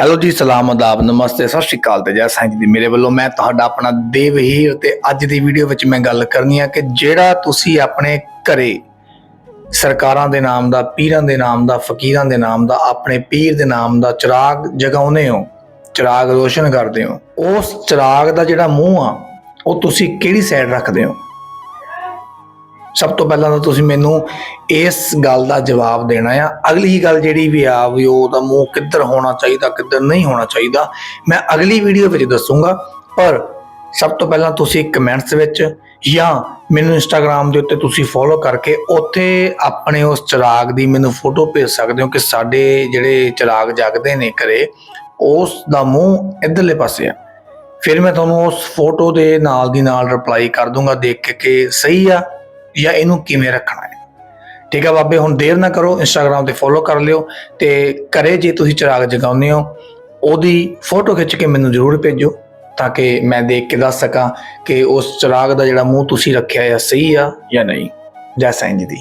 Hello ਜੀ, ਸਲਾਮ ਅਦਾਬ, ਨਮਸਤੇ, ਸਤਿ ਸ਼੍ਰੀ ਅਕਾਲ ਤੇ ਜੈ ਸਾਈਂ ਜੀ ਦੀ ਮੇਰੇ ਵੱਲੋਂ ਮੈਂ ਤੁਹਾਡਾ ਆਪਣਾ ਦੇਵਹੀਰ ਤੇ ਅੱਜ ਦੀ ਵੀਡੀਓ ਵਿੱਚ ਮੈਂ ਗੱਲ ਕਰਨੀ ਆ ਕਿ ਜਿਹੜਾ ਤੁਸੀਂ ਆਪਣੇ ਘਰੇ ਸਰਕਾਰਾਂ ਦੇ ਨਾਮ ਦਾ, ਪੀਰਾਂ ਦੇ ਨਾਮ ਦਾ, ਫਕੀਰਾਂ ਦੇ ਨਾਮ ਦਾ, ਆਪਣੇ ਪੀਰ ਦੇ ਨਾਮ ਦਾ ਚਿਰਾਗ ਜਗਾਉਂਦੇ ਹੋ, ਚਿਰਾਗ ਰੋਸ਼ਨ ਕਰਦੇ ਹੋ, ਉਸ ਚਿਰਾਗ ਦਾ ਜਿਹੜਾ ਮੂੰਹ ਆ, ਉਹ ਤੁਸੀਂ ਕਿਹੜੀ ਸਾਈਡ ਰੱਖਦੇ ਹੋ? ਸਭ ਤੋਂ ਪਹਿਲਾਂ ਤਾਂ ਤੁਸੀਂ ਮੈਨੂੰ ਇਸ ਗੱਲ ਦਾ ਜਵਾਬ ਦੇਣਾ ਆ। ਅਗਲੀ ਗੱਲ ਜਿਹੜੀ ਵੀ ਆ ਵੀ ਉਹਦਾ ਮੂੰਹ ਕਿੱਧਰ ਹੋਣਾ ਚਾਹੀਦਾ, ਕਿੱਧਰ ਨਹੀਂ ਹੋਣਾ ਚਾਹੀਦਾ, ਮੈਂ ਅਗਲੀ ਵੀਡੀਓ ਵਿੱਚ ਦੱਸੂਗਾ। ਪਰ ਸਭ ਤੋਂ ਪਹਿਲਾਂ ਤੁਸੀਂ ਕਮੈਂਟਸ ਵਿੱਚ ਜਾਂ ਮੈਨੂੰ ਇੰਸਟਾਗ੍ਰam ਦੇ ਉੱਤੇ ਤੁਸੀਂ ਫੋਲੋ ਕਰਕੇ ਉੱਥੇ ਆਪਣੇ ਉਸ ਚਿਰਾਗ ਦੀ ਮੈਨੂੰ ਫੋਟੋ ਭੇਜ ਸਕਦੇ ਹੋ ਕਿ ਸਾਡੇ ਜਿਹੜੇ ਚਿਰਾਗ ਜਗਦੇ ਨੇ ਘਰੇ, ਉਸ ਦਾ ਮੂੰਹ ਇਧਰਲੇ ਪਾਸੇ ਆ। ਫਿਰ ਮੈਂ ਤੁਹਾਨੂੰ ਉਸ ਫੋਟੋ ਦੇ ਨਾਲ ਦੀ ਨਾਲ ਰਿਪਲਾਈ ਕਰ ਦੂੰਗਾ, ਦੇਖ ਕੇ ਕਿ ਸਹੀ ਆ। ਜਾਂ ਇਹਨੂੰ ਕਿਵੇਂ ਰੱਖਣਾ ਹੈ? ਠੀਕ ਆ ਬਾਬੇ ਹੁਣ ਦੇਰ ਨਾ ਕਰੋ ਇੰਸਟਾਗ੍ਰam ਤੇ ਫੋਲੋ ਕਰ ਲਿਓ ਤੇ ਘਰੇ ਜੇ ਤੁਸੀਂ ਚਿਰਾਗ ਜਗਾਉਂਦੇ ਹੋ ਉਹਦੀ ਫੋਟੋ ਖਿੱਚ ਕੇ ਮੈਨੂੰ ਜ਼ਰੂਰ ਭੇਜੋ ਤਾਂ ਕਿ ਮੈਂ ਦੇਖ ਕੇ ਦੱਸ ਸਕਾਂ ਕਿ ਉਸ ਚਿਰਾਗ ਦਾ ਜਿਹੜਾ ਮੂੰਹ ਤੁਸੀਂ ਰੱਖਿਆ ਹੈ ਸਹੀ ਆ ਜਾਂ ਨਹੀਂ। ਜੈ ਸਾਈਂ ਜੀ ਦੀ।